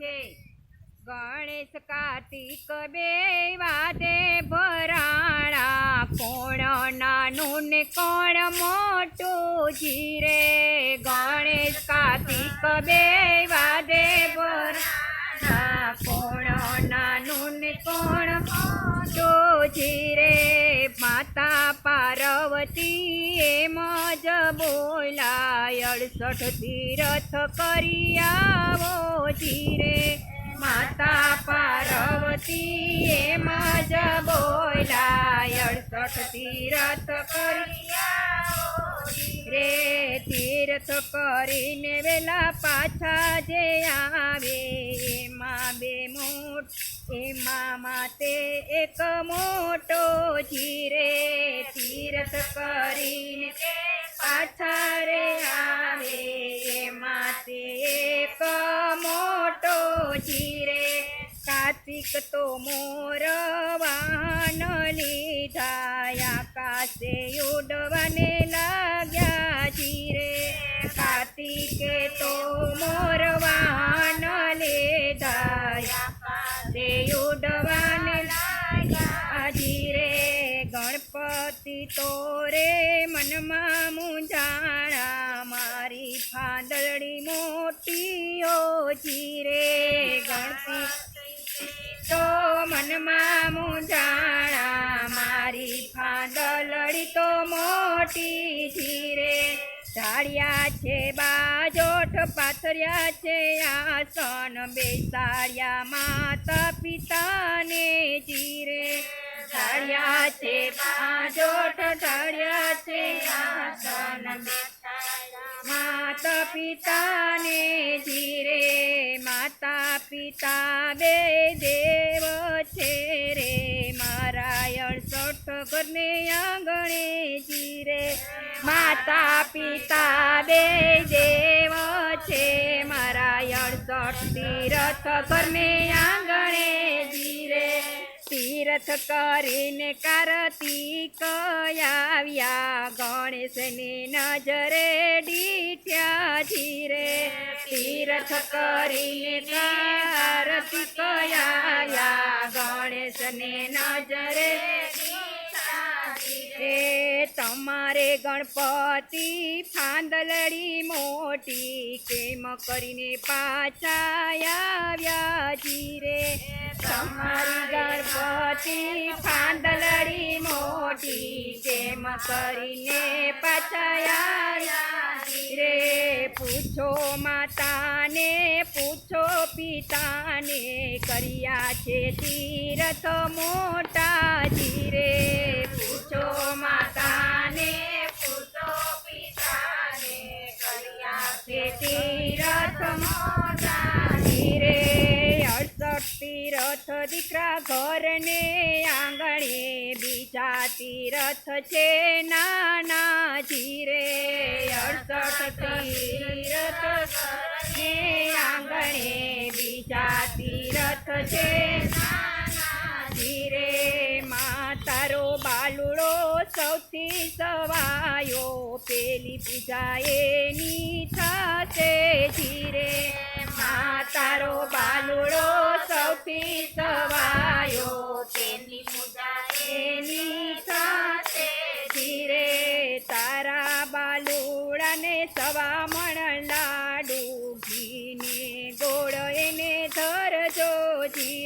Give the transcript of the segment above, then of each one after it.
છે. ગણેશ કાર્તિક બે વાદે ભરાણા, કોણ નાનું ને કોણ મોટું જીરે? ગણેશ કાર્તિક બે વાદે ભરાણા, કોણ નાનું ને કોણ મોટું જીરે? માતા પાર્વતી એમ જ બોલાય, અડસઠ તીરથ કરી આવો ધીરે માતા પાર્વતી એમ જ બોલાય, અડસઠ તીરથ કરી રે તીર્થ કરીને વેલા પાછા જે આવે, એમાં બે મોટ એમાં માતે એક મોટો જીરે તીરથ કરીને પાછા રે આવે માતે એક મોટો જીરે. કાર્તિક તો મોર વાહન લીધા આકાશે ઉડવાને લાગ્યા ધીરે કાર્તિકે તો તો રે મનમાં મુંજાણા મારી ફાદરડી મોટી ઓ જીરે ગણતી. તો મનમાં મુંજાણા મારી ફાદલડી તો મોટી જીરે. ઢાળ્યા છે, બાજોઠ પાથર્યા છે, આસન બેસાડ્યા માતા પિતાને જીરે. ઢાળ્યા છે આસન માતા પિતાને જીરે માતા પિતા બે દેવ છે રે. મારા અડસઠ ઘરને આંગણે જીરે. માતા પિતા બે દેવ છે. મારા અડસઠ તીરથ ઘરને આંગણે જીરે. તીરથ કરીને કાર્તિક આવ્યા ગણેશને નજરે ડીઠ્યા ધીરે તીર્થ કરીને કાર્તિક આવ્યા ગણેશને નજરે એ તમારે ગણપતિ ફાંદલડી મોટી કેમ કરીને પાછા આવ્યા જીરે તમારી ગણપતિ ફાંદલડી મોટી જેમ કરીને પાછા રે. પૂછો માતાને, પૂછો પિતાને, કર્યા છે તીરથ મોટા ધીરે પૂછો માતાને, પૂછો પિતાને, કર્યા છે તીરથ મોટા દીકરા ઘરને આંગણે બીજા તીરથ છે નાના જીરે. અડસઠ તીરથ ઘરને આંગણે બીજા તીરથ છે ધીરે જીરે. માતારો બાલુડો સૌથી સવાયો. પેલી પૂજા એની થશે જીરે. માતારો બાલુડો સૌથી સવાયો. તેની પૂજા થશે જીરે તારા બાલુડાને સવા મણ લાડુ. ઘીને ગોળ એને ધરજો જીરે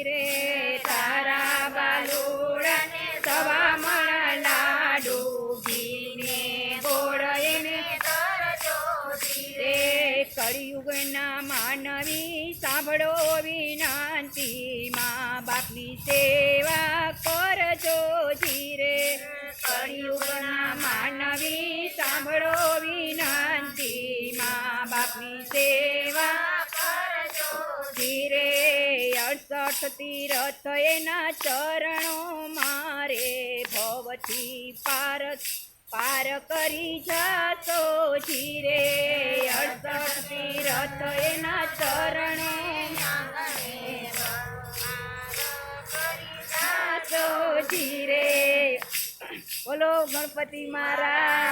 બાપની સેવા કરજો જીરે. કળિયુગના માનવી સાંભળો વિનંતી. મા બાપની સેવા કરજો ધીરે અડસઠ તીરથ એના ચરણો મારે. ભવથી પાર પાર કરી જાતો જીરે. અડસઠ તીરથ એના ચરણો ગણપતિ મહારાજ